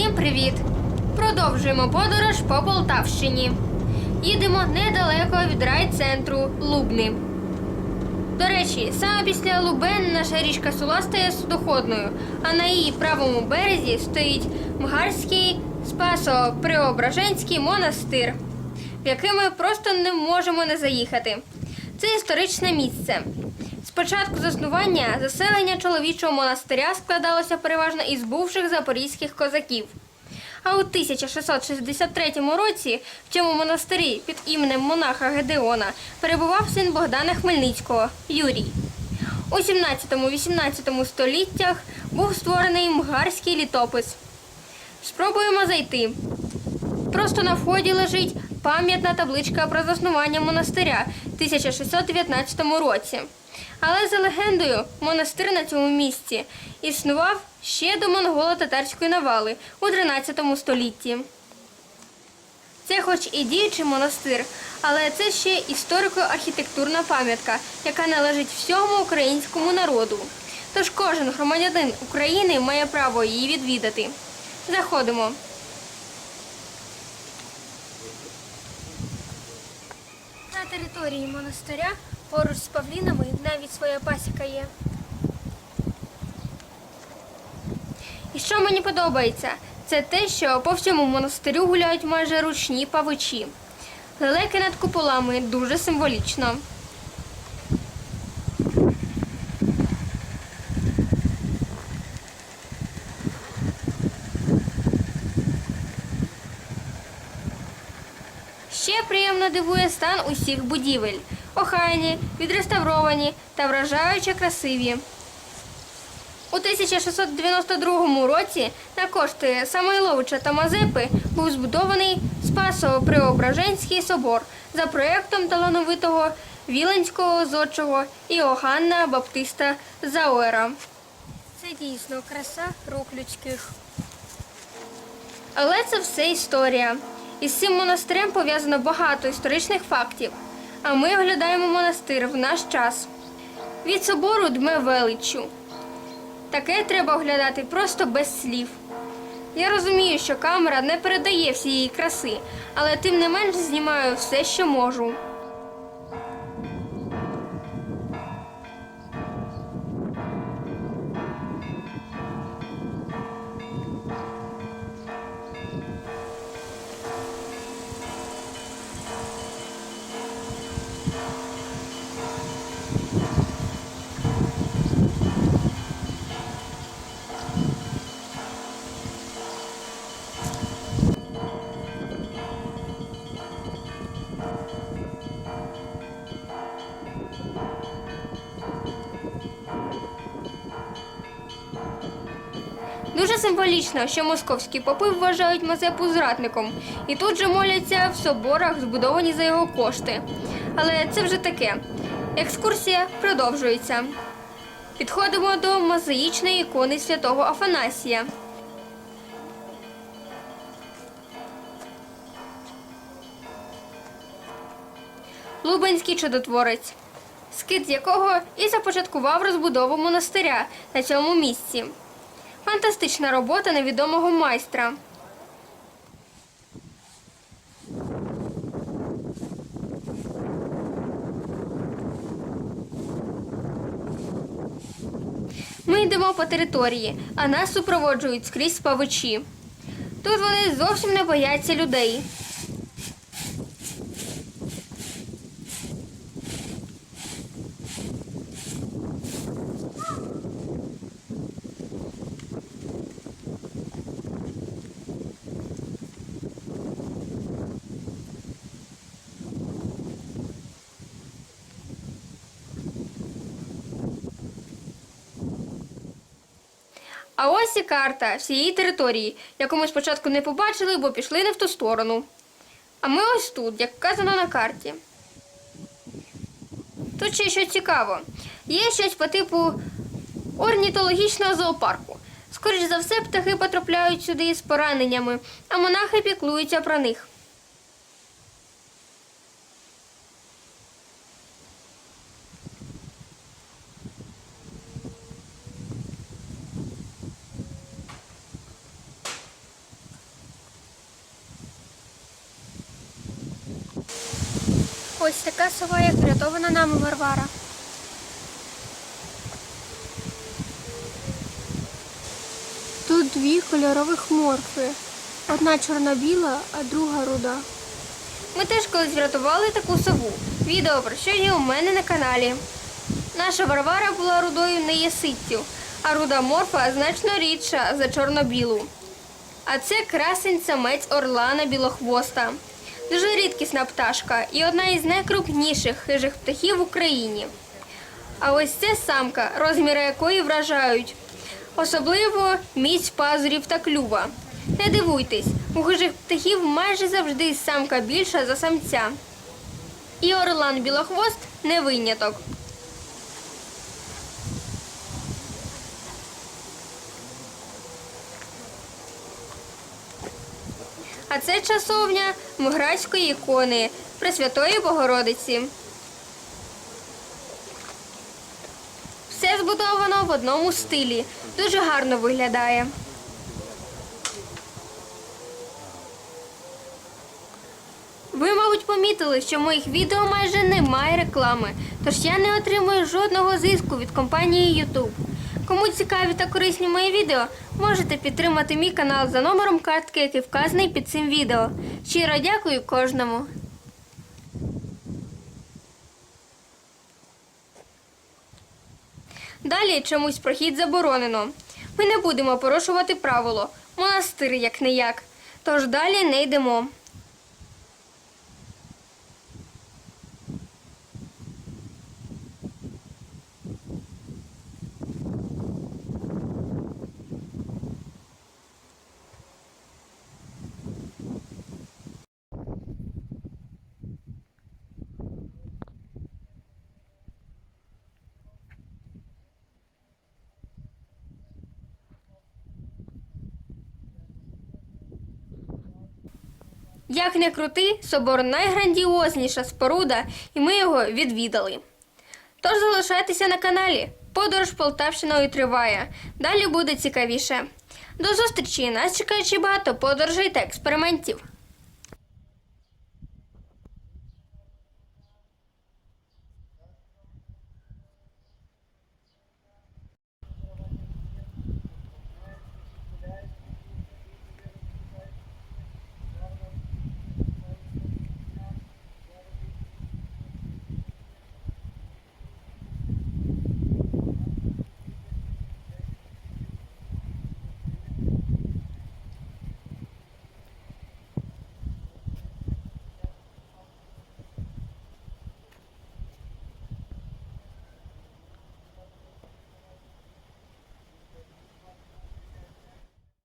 Усім привіт! Продовжуємо подорож по Полтавщині. Їдемо недалеко від райцентру Лубни. До речі, саме після Лубен наша річка Сула стає судоходною, а на її правому березі стоїть Мгарський Спасо-Преображенський монастир, в який ми просто не можемо не заїхати. Це історичне місце. Спочатку заснування заселення чоловічого монастиря складалося переважно із бувших запорізьких козаків. А у 1663 році в цьому монастирі під іменем монаха Гедеона перебував син Богдана Хмельницького Юрій. У 17-18 століттях був створений мгарський літопис. Спробуємо зайти. Просто на вході лежить пам'ятна табличка про заснування монастиря в 1619 році. Але за легендою, монастир на цьому місці існував ще до монголо-татарської навали у 13 столітті. Це хоч і діючий монастир, але це ще історико-архітектурна пам'ятка, яка належить всьому українському народу. Тож кожен громадянин України має право її відвідати. Заходимо. На території монастиря поруч з павлінами навіть своя пасіка є. І що мені подобається, це те, що по всьому монастирю гуляють майже ручні павичі. Лелеки над куполами дуже символічно. Ще приємно дивує стан усіх будівель. Охайні, відреставровані та вражаюче красиві. У 1692 році на кошти Самойловича та Мазепи був збудований Спасо-Преображенський собор за проєктом талановитого Віленського зодчого Іоганна Баптиста Зауера. Це дійсно краса рук людських. Але це все історія. Із цим монастирем пов'язано багато історичних фактів. А ми оглядаємо монастир в наш час. Від собору дме величчю. Таке треба оглядати просто без слів. Я розумію, що камера не передає всієї краси, але тим не менш знімаю все, що можу. Дуже символічно, що московські попи вважають Мазепу зрадником і тут же моляться в соборах, збудовані за його кошти. Але це вже таке. Екскурсія продовжується. Підходимо до мозаїчної ікони святого Афанасія. Лубенський чудотворець, скид якого і започаткував розбудову монастиря на цьому місці. Фантастична робота невідомого майстра. Ми йдемо по території, а нас супроводжують скрізь павичі. Тут вони зовсім не бояться людей. А ось і карта всієї території, яку ми спочатку не побачили, бо пішли не в ту сторону. А ми ось тут, як вказано на карті. Тут ще що цікаво. Є щось по типу орнітологічного зоопарку. Скоріш за все, птахи потрапляють сюди з пораненнями, а монахи піклуються про них. Ось така сова, як врятована нами Варвара. Тут дві кольорових морфи. Одна чорно-біла, а друга руда. Ми теж колись врятували таку сову. Відео про що є у мене на каналі. Наша Варвара була рудою не єситтю, а руда морфа значно рідша за чорно-білу. А це красень самець орлана білохвоста. Дуже рідкісна пташка і одна із найкрупніших хижих птахів в Україні. А ось це самка, розміри якої вражають. Особливо міць пазурів та клюва. Не дивуйтесь, у хижих птахів майже завжди самка більша за самця. І орлан білохвост не виняток. А це часовня Мградської ікони Пресвятої Богородиці. Все збудовано в одному стилі. Дуже гарно виглядає. Ви, мабуть, помітили, що в моїх відео майже немає реклами, тож я не отримую жодного зиску від компанії YouTube. Кому цікаві та корисні мої відео, можете підтримати мій канал за номером картки, який вказаний під цим відео. Щиро дякую кожному. Далі чомусь прохід заборонено. Ми не будемо порушувати правило. Монастир як не як. Тож далі не йдемо. Як не крути, собор найграндіозніша споруда, і ми його відвідали. Тож залишайтеся на каналі. Подорож Полтавщиною триває. Далі буде цікавіше. До зустрічі! Нас чекає багато подорожей та експериментів.